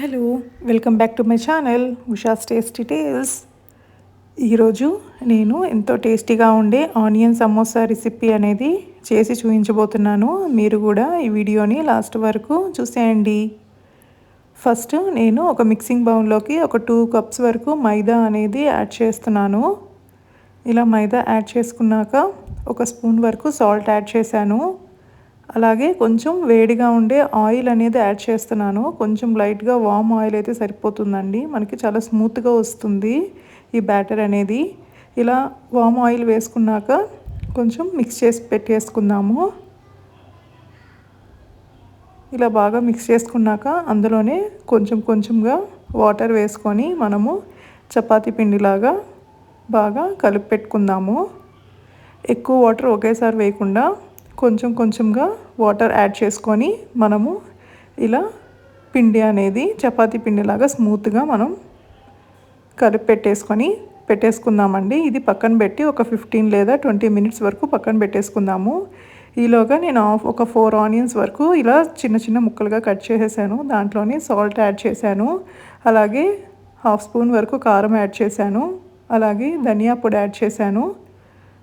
Hello welcome back to my channel Usha's tasty tales. ఈరోజు నేను ఎంతో టేస్టీగా ఉండే ఆనియన్ సమోసా రెసిపీ అనేది చేసి చూపించబోతున్నాను. మీరు కూడా ఈ వీడియోని లాస్ట్ వరకు చూసేయండి. ఫస్ట్ నేను ఒక మిక్సింగ్ బౌల్లోకి ఒక టూ కప్స్ వరకు మైదా అనేది యాడ్ చేస్తున్నాను. ఇలా మైదా యాడ్ చేసుకున్నాక ఒక స్పూన్ వరకు సాల్ట్ యాడ్ చేశాను. అలాగే కొంచెం వేడిగా ఉండే ఆయిల్ అనేది యాడ్ చేస్తున్నాను. కొంచెం లైట్గా వామ్ ఆయిల్ అయితే సరిపోతుందండి. మనకి చాలా స్మూత్గా వస్తుంది ఈ బ్యాటర్ అనేది. ఇలా వామ్ ఆయిల్ వేసుకున్నాక కొంచెం మిక్స్ చేసి పెట్టేసుకుందాము. ఇలా బాగా మిక్స్ చేసుకున్నాక అందులోనే కొంచెం కొంచెంగా వాటర్ వేసుకొని మనము చపాతీ పిండిలాగా బాగా కలిపి పెట్టుకుందాము. ఎక్కువ వాటర్ ఒకేసారి వేయకుండా కొంచెం కొంచెంగా వాటర్ యాడ్ చేసుకొని మనము ఇలా పిండి అనేది చపాతీ పిండిలాగా స్మూత్గా మనం కలిపి పెట్టేసుకొని పెట్టేసుకుందామండి. ఇది పక్కన పెట్టి ఒక ఫిఫ్టీన్ లేదా ట్వంటీ మినిట్స్ వరకు పక్కన పెట్టేసుకుందాము. ఈలోగా నేను ఒక ఫోర్ ఆనియన్స్ వరకు ఇలా చిన్న చిన్న ముక్కలుగా కట్ చేసేసాను. దాంట్లోనే సాల్ట్ యాడ్ చేశాను. అలాగే హాఫ్ స్పూన్ వరకు కారం యాడ్ చేశాను. అలాగే ధనియా పొడి యాడ్ చేశాను.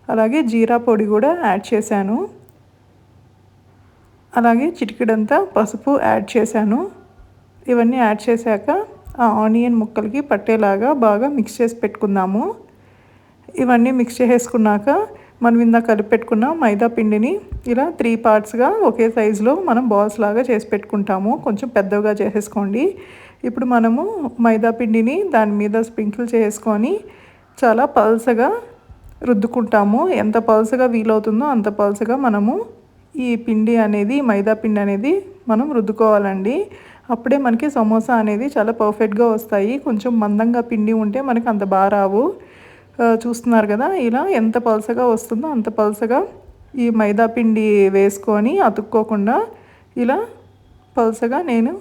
అలాగే జీరా పొడి కూడా యాడ్ చేశాను. అలాగే చిటికెడంతా పసుపు యాడ్ చేశాను. ఇవన్నీ యాడ్ చేశాక ఆ ఆనియన్ ముక్కలకి పట్టేలాగా బాగా మిక్స్ చేసి పెట్టుకుందాము. ఇవన్నీ మిక్స్ చేసేసుకున్నాక మనం ఇందాక కలిపి పెట్టుకున్న మైదా పిండిని ఇలా త్రీ పార్ట్స్గా ఒకే సైజులో మనం బాల్స్ లాగా చేసి పెట్టుకుంటాము. కొంచెం పెద్దగా చేసేసుకోండి. ఇప్పుడు మనము మైదా పిండిని దాని మీద స్ప్రింకిల్ చేసుకొని చాలా పల్సగా రుద్దుకుంటాము. ఎంత పల్సగా వీలవుతుందో అంత పల్సగా మనము ఈ పిండి అనేది మైదా పిండి అనేది మనం రుద్దుకోవాలండి. అప్పుడే మనకి సమోసా అనేది చాలా పర్ఫెక్ట్గా వస్తాయి. కొంచెం మందంగా పిండి ఉంటే మనకి అంత బాగా రావు. చూస్తున్నారు కదా ఇలా ఎంత పలసగా వస్తుందో అంత పలసగా ఈ మైదా పిండి వేసుకొని అతుక్కోకుండా ఇలా పలసగా నేను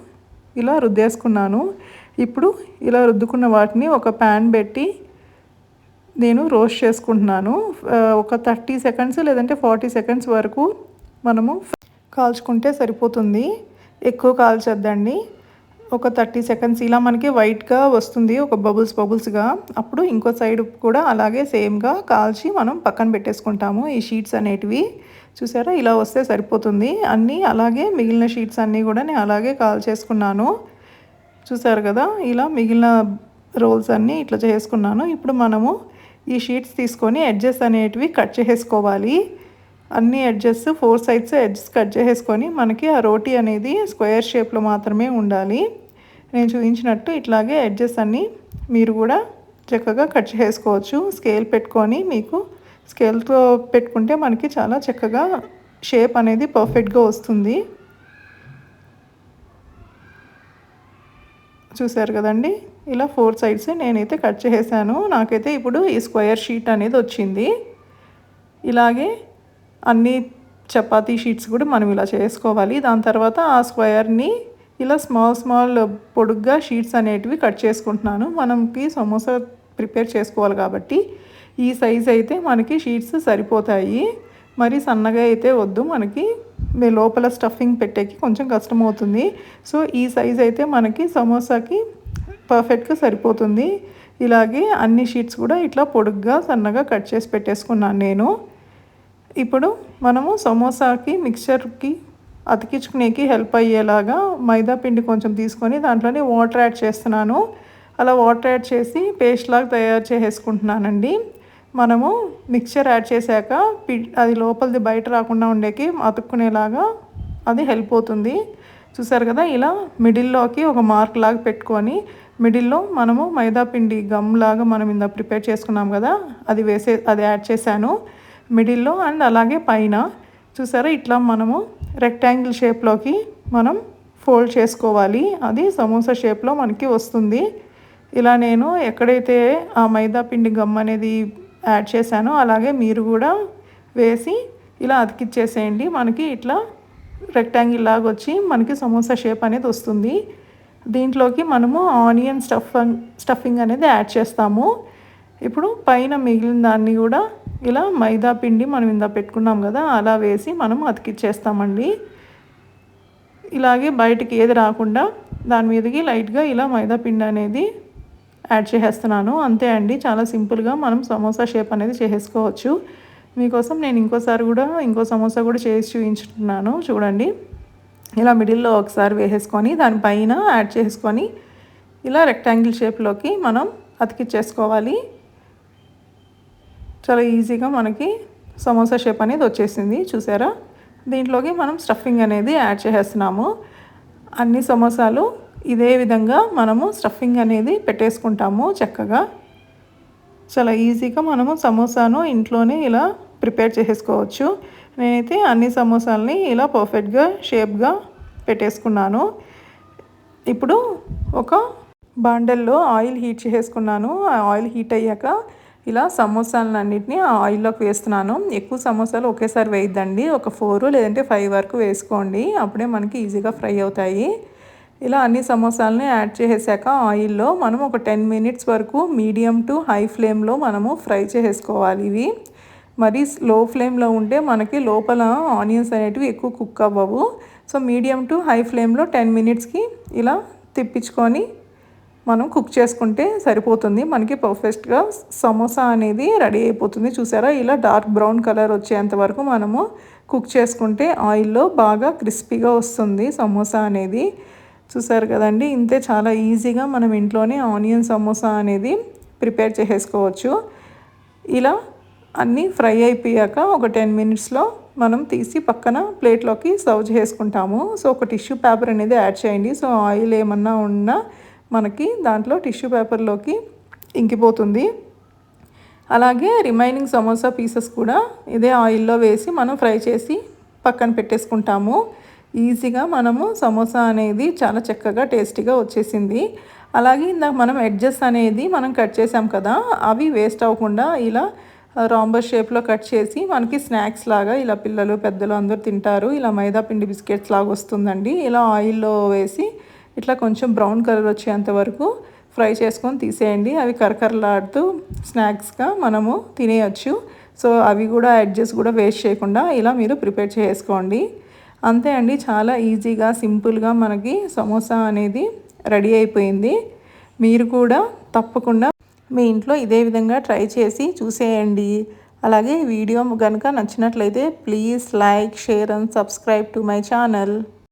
ఇలా రుద్దేసుకున్నాను. ఇప్పుడు ఇలా రుద్దుకున్న వాటిని ఒక ప్యాన్ పెట్టి నేను రోస్ట్ చేసుకుంటున్నాను. ఒక థర్టీ సెకండ్స్ లేదంటే ఫార్టీ సెకండ్స్ వరకు మనము కాల్చుకుంటే సరిపోతుంది. ఎక్కువ కాల్చొద్దండి. ఒక థర్టీ సెకండ్స్ ఇలా మనకి వైట్గా వస్తుంది ఒక బబుల్స్ బబుల్స్గా. అప్పుడు ఇంకో సైడ్ కూడా అలాగే సేమ్గా కాల్చి మనం పక్కన పెట్టేసుకుంటాము ఈ షీట్స్ అనేటివి. చూసారా? ఇలా వస్తే సరిపోతుంది. అన్నీ అలాగే మిగిలిన షీట్స్ అన్నీ కూడా నేను అలాగే కాల్ చేసుకున్నాను చూసారు కదా? ఇలా మిగిలిన రోల్స్ అన్నీ ఇట్లా చేసుకున్నాను. ఇప్పుడు మనము ఈ షీట్స్ తీసుకొని ఎడ్జెస్ అనేటివి కట్ చేసుకోవాలి. అన్ని edges four sides edges cut చేసేసుకొని మనకి ఆ రోటీ అనేది స్క్వేర్ షేప్లో మాత్రమే ఉండాలి. నేను చూపించినట్టు ఇట్లాగే ఎడ్జెస్ అన్నీ మీరు కూడా చక్కగా కట్ చేసుకోవచ్చు స్కేల్ పెట్టుకొని మీకు స్కేల్తో పెట్టుకుంటే మనకి చాలా చక్కగా షేప్ అనేది పర్ఫెక్ట్గా వస్తుంది. చూసారు కదండి? ఇలా ఫోర్ సైడ్స్ నేనైతే కట్ చేసేసాను. నాకైతే ఇప్పుడు ఈ స్క్వేర్ షీట్ అనేది వచ్చింది. ఇలాగే అన్ని చపాతీ షీట్స్ కూడా మనం ఇలా చేసుకోవాలి. దాని తర్వాత ఆ స్క్వేర్ని ఇలా స్మాల్ స్మాల్ పొడుగ్గా షీట్స్ అనేటివి కట్ చేసుకుంటున్నాను. మనకి సమోసా ప్రిపేర్ చేసుకోవాలి కాబట్టి ఈ సైజ్ అయితే మనకి షీట్స్ సరిపోతాయి. మరి సన్నగా అయితే వద్దు. మనకి లోపల స్టఫింగ్ పెట్టేకి కొంచెం కష్టం అవుతుంది. సో ఈ సైజ్ అయితే మనకి సమోసాకి పర్ఫెక్ట్గా సరిపోతుంది. ఇలాగే అన్ని షీట్స్ కూడా ఇట్లా పొడుగ్గా సన్నగా కట్ చేసి పెట్టేసుకున్నాను నేను. ఇప్పుడు మనము సమోసాకి మిక్చర్కి అతికించుకునేకి హెల్ప్ అయ్యేలాగా మైదా పిండి కొంచెం తీసుకొని దాంట్లోనే వాటర్ యాడ్ చేస్తున్నాను. అలా వాటర్ యాడ్ చేసి పేస్ట్ లాగా తయారు చేసేసుకుంటున్నానండి. మనము మిక్చర్ యాడ్ చేశాక పి అది లోపలిది బయట రాకుండా ఉండేకి అతుక్కునేలాగా అది హెల్ప్ అవుతుంది. చూసారు కదా ఇలా మిడిల్లోకి ఒక మార్క్ లాగా పెట్టుకొని మిడిల్లో మనము మైదా పిండి గమ్ లాగా మనం ఇందా ప్రిపేర్ చేసుకున్నాం కదా అది వేసే అది యాడ్ చేశాను. మిడిల్లో అండ్ అలాగే పైన. చూసారా? ఇట్లా మనము రెక్టాంగిల్ షేప్లోకి మనం ఫోల్డ్ చేసుకోవాలి. అది సమోసా షేప్లో మనకి వస్తుంది. ఇలా నేను ఎక్కడైతే ఆ మైదా పిండి గమ్ అనేది యాడ్ చేశానో అలాగే మీరు కూడా వేసి ఇలా అతికిచ్చేసేయండి. మనకి ఇట్లా రెక్టాంగిల్ లాగా వచ్చి మనకి సమోసా షేప్ అనేది వస్తుంది. దీంట్లోకి మనము ఆనియన్ స్టఫింగ్ స్టఫింగ్ అనేది యాడ్ చేస్తాము. ఇప్పుడు పైన మిగిలిన దాన్ని కూడా ఇలా మైదా పిండి మనం ఇందా పెట్టుకున్నాం కదా అలా వేసి మనం అతికిచ్చేస్తామండి. ఇలాగే బయటికి ఏది రాకుండా దాని మీదకి లైట్గా ఇలా మైదా పిండి అనేది యాడ్ చేసేస్తున్నాను. అంతే అండి చాలా సింపుల్గా మనం సమోసా షేప్ అనేది చేసేసుకోవచ్చు. మీకోసం నేను ఇంకోసారి కూడా ఇంకో సమోసా కూడా చేసి చూపించుతున్నాను. చూడండి ఇలా మిడిల్లో ఒకసారి వేసేసుకొని దానిపైన యాడ్ చేసుకొని ఇలా రెక్టాంగిల్ షేప్లోకి మనం అతికిచ్చేసుకోవాలి. చాలా ఈజీగా మనకి సమోసా షేప్ అనేది వచ్చేసింది చూసారా? దీంట్లోకి మనం స్టఫింగ్ అనేది యాడ్ చేసేస్తున్నాము. అన్ని సమోసాలు ఇదే విధంగా మనము స్టఫింగ్ అనేది పెట్టేసుకుంటాము చక్కగా. చాలా ఈజీగా మనము సమోసాను ఇంట్లోనే ఇలా ప్రిపేర్ చేసేసుకోవచ్చు. నేనైతే అన్ని సమోసాలని ఇలా పర్ఫెక్ట్గా షేప్గా పెట్టేసుకున్నాను. ఇప్పుడు ఒక బాండల్లో ఆయిల్ హీట్ చేసుకున్నాను ఆ ఆయిల్ హీట్ అయ్యాక ఇలా సమోసాలన్నింటినీ ఆ ఆయిల్లోకి వేస్తున్నాను. ఎక్కువ సమోసాలు ఒకేసారి వేయద్దండి. ఒక ఫోర్ లేదంటే ఫైవ్ వరకు వేసుకోండి. అప్పుడే మనకి ఈజీగా ఫ్రై అవుతాయి. ఇలా అన్ని సమోసాలని యాడ్ చేసాక ఆయిల్లో మనం ఒక టెన్ మినిట్స్ వరకు మీడియం టు హై ఫ్లేమ్లో మనము ఫ్రై చేసేసుకోవాలి ఇవి. మరి లో ఫ్లేమ్లో ఉంటే మనకి లోపల ఆనియన్స్ అనేటివి ఎక్కువ కుక్ అవ్వవు. సో మీడియం టు హై ఫ్లేమ్లో టెన్ మినిట్స్కి ఇలా తిప్పించుకొని మనం కుక్ చేసుకుంటే సరిపోతుంది. మనకి పర్ఫెక్ట్గా సమోసా అనేది రెడీ అయిపోతుంది. చూసారా? ఇలా డార్క్ బ్రౌన్ కలర్ వచ్చేంత వరకు మనము కుక్ చేసుకుంటే ఆయిల్లో బాగా క్రిస్పీగా వస్తుంది సమోసా అనేది. చూసారు కదండి? ఇంతే చాలా ఈజీగా మనం ఇంట్లోనే ఆనియన్ సమోసా అనేది ప్రిపేర్ చేసేసుకోవచ్చు. ఇలా అన్నీ ఫ్రై అయిపోయాక ఒక టెన్ మినిట్స్లో మనం తీసి పక్కన ప్లేట్లోకి సర్వ్ చేసుకుంటాము. సో ఒక టిష్యూ పేపర్ అనేది యాడ్ చేయండి. సో ఆయిల్ ఏమన్నా ఉన్నా మనకి దాంట్లో టిష్యూ పేపర్లోకి ఇంకిపోతుంది. అలాగే రిమైనింగ్ సమోసా పీసెస్ కూడా ఇదే ఆయిల్లో వేసి మనం ఫ్రై చేసి పక్కన పెట్టేసుకుంటాము. ఈజీగా మనము సమోసా అనేది చాలా చక్కగా టేస్టీగా వచ్చేసింది. అలాగే ఇందాక మనం ఎడ్జెస్ అనేది మనం కట్ చేసాం కదా అవి వేస్ట్ అవ్వకుండా ఇలా రాంబర్ షేప్లో కట్ చేసి మనకి స్నాక్స్ లాగా ఇలా పిల్లలు పెద్దలు అందరూ తింటారు. ఇలా మైదా పిండి బిస్కెట్స్ లాగా వస్తుందండి. ఇలా ఆయిల్లో వేసి ఇట్లా కొంచెం బ్రౌన్ కలర్ వచ్చేంత వరకు ఫ్రై చేసుకొని తీసేయండి. అవి కరకరలాడుతూ స్నాక్స్గా మనము తినేయచ్చు. సో అవి కూడా అడ్జస్ట్ కూడా వేస్ట్ చేయకుండా ఇలా మీరు ప్రిపేర్ చేసుకోండి. అంతే అండి. చాలా ఈజీగా సింపుల్గా మనకి సమోసా అనేది రెడీ అయిపోయింది. మీరు కూడా తప్పకుండా మీ ఇంట్లో ఇదే విధంగా ట్రై చేసి చూసేయండి. అలాగే వీడియో కనుక నచ్చినట్లయితే please like share and subscribe to my channel.